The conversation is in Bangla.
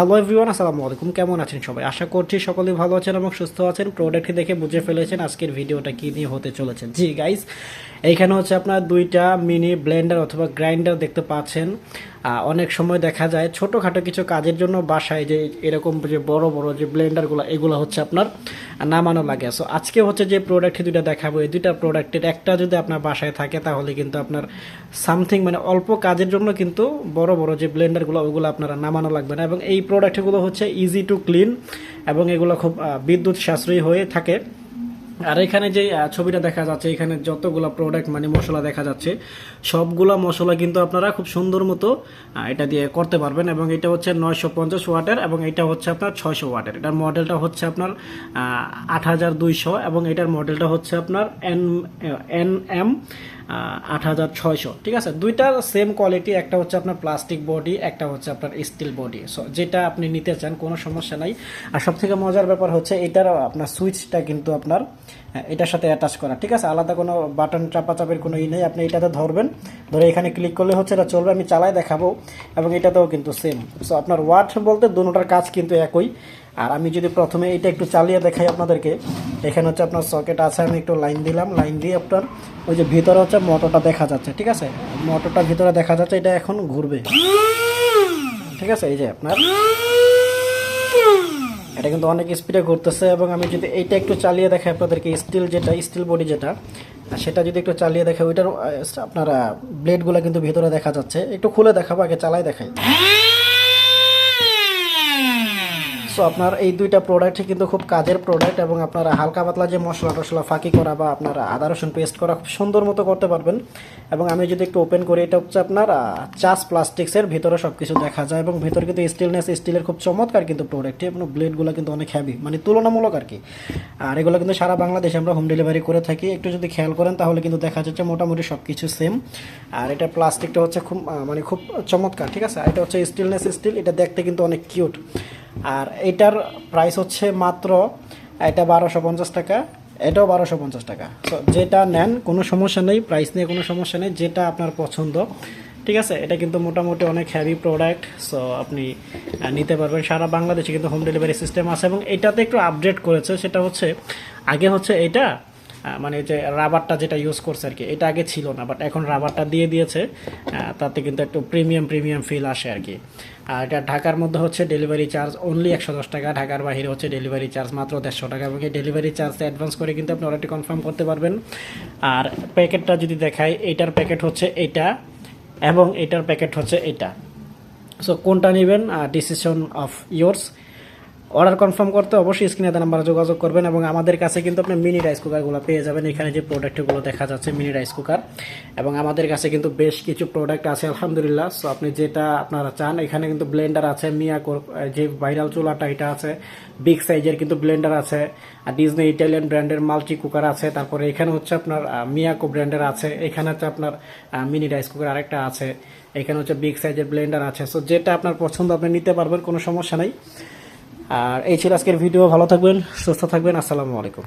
হ্যালো এভরিওয়ান আসসালামু আলাইকুম। কেমন আছেন সবাই? আশা করছি সকলেই ভালো আছেন এবং সুস্থ আছেন। প্রোডাক্টকে দেখে বুঝে ফেলেছেন আজকের ভিডিওটা কী নিয়ে হতে চলেছে। জি গাইস এইখানে হচ্ছে আপনার দুইটা মিনি ব্লেন্ডার অথবা গ্রাইন্ডার দেখতে পাচ্ছেন। অনেক সময় দেখা যায় ছোটোখাটো কিছু কাজের জন্য বাসায় যে এরকম যে বড় বড় যে ব্লেন্ডারগুলো, এগুলো হচ্ছে আপনার নামানো লাগে। সো আজকে হচ্ছে যে প্রোডাক্টটি দুইটা দেখাবো। এই দুইটা প্রোডাক্টের একটা যদি আপনার বাসায় থাকে, তাহলে কিন্তু আপনার সামথিং মানে অল্প কাজের জন্য কিন্তু বড় বড় যে ব্লেন্ডারগুলো, ওগুলো আপনারা নামানো লাগবে না। এবং এই প্রোডাক্টগুলো হচ্ছে ইজি টু ক্লিন এবং এগুলো খুব বিদ্যুৎ সাশ্রয়ী হয়ে থাকে। আর এখানে যে ছবিটা দেখা যাচ্ছে, এখানে যতগুলো প্রোডাক্ট মানে মশলা দেখা যাচ্ছে, সবগুলা মশলা কিন্তু আপনারা খুব সুন্দর মতো এটা দিয়ে করতে পারবেন। এবং এটা হচ্ছে নয়শো পঞ্চাশ ওয়াটের এবং এটা হচ্ছে আপনার ছয়শো ওয়াটের। এটার মডেলটা হচ্ছে আপনার আট হাজার দুইশো এবং এটার মডেলটা হচ্ছে আপনার এন এন এম আট হাজার ছয়শো ঠিক আছে? দুইটার সেম কোয়ালিটি একটা হচ্ছে আপনার প্লাস্টিক বডি একটা হচ্ছে আপনার স্টিল বডি সো যেটা আপনি নিতে চান কোনো সমস্যা নাই। আর সব থেকে মজার ব্যাপার হচ্ছে এটার আপনার সুইচটা কিন্তু আপনার আহ, এটার সাথে অ্যাটাচ করা ঠিক আছে? আলাদা কোনো বাটন চাপাচাপির কোনো ই নেই আপনি এটাতে ধরবেন। ধরে এখানে ক্লিক করলে হচ্ছে এটা চলবে আমি চালাই দেখাবো এবং এটাতেও কিন্তু সেম সো আপনার ওয়াট বলতে দুটোটার কাজ কিন্তু একই। আর আমি যদি প্রথমে এটা একটু চালিয়ে দেখাই আপনাদেরকে, এখানে হচ্ছে আপনার সকেট আছে, আমি একটু লাইন দিলাম লাইন দিয়ে আপনার ওই যে ভিতরে হচ্ছে মোটরটা দেখা যাচ্ছে, ঠিক আছে? মোটরটা ভিতরে দেখা যাচ্ছে এটা এখন ঘুরবে। ঠিক আছে? এই যে আপনার। এটা কিন্তু অনেক স্পিডে ঘুরতেছে এবং আমি যদি এইটা একটু চালিয়ে দেখাই আপনাদেরকে স্টিল যেটা স্টিল বডি যেটা, সেটা যদি একটু চালিয়ে দেখাই, ওইটার, আপনার ব্লেডগুলো কিন্তু ভিতরে দেখা যাচ্ছে। একটু খুলে দেখাবো, আগে চালাই দেখাই। সো আপনার এই দুইটা প্রোডাক্টই কিন্তু খুব কাজের প্রোডাক্ট এবং আপনারা হালকা পাতলা যে মশলা টশলা ফাঁকি করা বা আপনার আদা, রসুন পেস্ট করা খুব সুন্দর মতো করতে পারবেন। এবং আমি যদি একটু ওপেন করি, এটা হচ্ছে আপনার চাষ প্লাস্টিক্সের ভিতরে সব কিছু দেখা যায় এবং ভিতরে কিন্তু স্টিলনেস স্টিলের খুব চমৎকার কিন্তু প্রোডাক্টটি এবং ব্লেডগুলো কিন্তু অনেক হ্যাভি মানে তুলনামূলক আর কি। আর এগুলো কিন্তু সারা বাংলাদেশে আমরা হোম ডেলিভারি করে থাকি। একটু যদি খেয়াল করেন, তাহলে কিন্তু দেখা যাচ্ছে মোটামুটি সব কিছু সেম আর এটা প্লাস্টিকটা হচ্ছে খুব মানে খুব চমৎকার, ঠিক আছে? আর এটা হচ্ছে স্টিলনেস স্টিল এটা দেখতে কিন্তু অনেক কিউট আর এটার প্রাইস হচ্ছে মাত্র, এটা বারোশো পঞ্চাশ টাকা, এটাও বারোশো পঞ্চাশ টাকা। তো যেটা নেন, কোনো সমস্যা নেই প্রাইস নিয়ে কোনো সমস্যা নেই, যেটা আপনার পছন্দ। ঠিক আছে? এটা কিন্তু মোটামুটি অনেক হ্যাভি প্রোডাক্ট সো আপনি নিতে পারবেন। সারা বাংলাদেশে কিন্তু হোম ডেলিভারি সিস্টেম আছে এবং এটাতে একটু আপডেট করেছে, সেটা হচ্ছে, আগে হচ্ছে এটা মানে যে রাবারটা যেটা ইউজ করছে আর কি, এটা আগে ছিল না বাট এখন রাবারটা দিয়ে দিয়েছে তাতে কিন্তু একটু প্রিমিয়াম প্রিমিয়াম ফিল আসে আর কি। আর এটা ঢাকার মধ্যে হচ্ছে ডেলিভারি চার্জ অনলি একশো দশ টাকা, ঢাকার বাইরে হচ্ছে ডেলিভারি চার্জ মাত্র দেড়শো টাকা, এবং এই ডেলিভারি চার্জটা অ্যাডভান্স করে কিন্তু আপনি অর্ডারটি কনফার্ম করতে পারবেন। আর প্যাকেটটা যদি দেখাই এইটার প্যাকেট হচ্ছে এটা, এবং এটার প্যাকেট হচ্ছে এটা। সো কোনটা নেবেন? Decision of yours order confirm করতে অবশ্যই স্ক্রিনে দেওয়া নাম্বারে যোগাযোগ করবেন এবং আমাদের কাছে কিন্তু আপনি মিনি রাইস কুকারগুলো পেয়ে যাবেন। এখানে যে প্রোডাক্টগুলো দেখা যাচ্ছে মিনি রাইস কুকার এবং আমাদের কাছে কিন্তু বেশ কিছু প্রোডাক্ট আছে, আলহামদুলিল্লাহ। সো আপনি যেটা আপনারা চান, এখানে কিন্তু ব্লেন্ডার আছে, মিয়া যে ভাইরাল চুলাটা, এটা আছে। বিগ সাইজের কিন্তু ব্লেন্ডার আছে। আর ডিজনি ইটালিয়ান ব্র্যান্ডের মাল্টি কুকার আছে। তারপরে এখানে হচ্ছে আপনার মিয়াকো ব্র্যান্ডের আছে। এখানে হচ্ছে আপনার মিনি রাইস কুকার আরেকটা আছে। এখানে হচ্ছে বিগ সাইজের ব্লেন্ডার আছে। সো যেটা আপনার পছন্দ, আপনি নিতে পারবেন, কোনো সমস্যা নেই। আর এই ছিল আজকের ভিডিও ভালো থাকবেন সুস্থ থাকবেন আসসালামু আলাইকুম।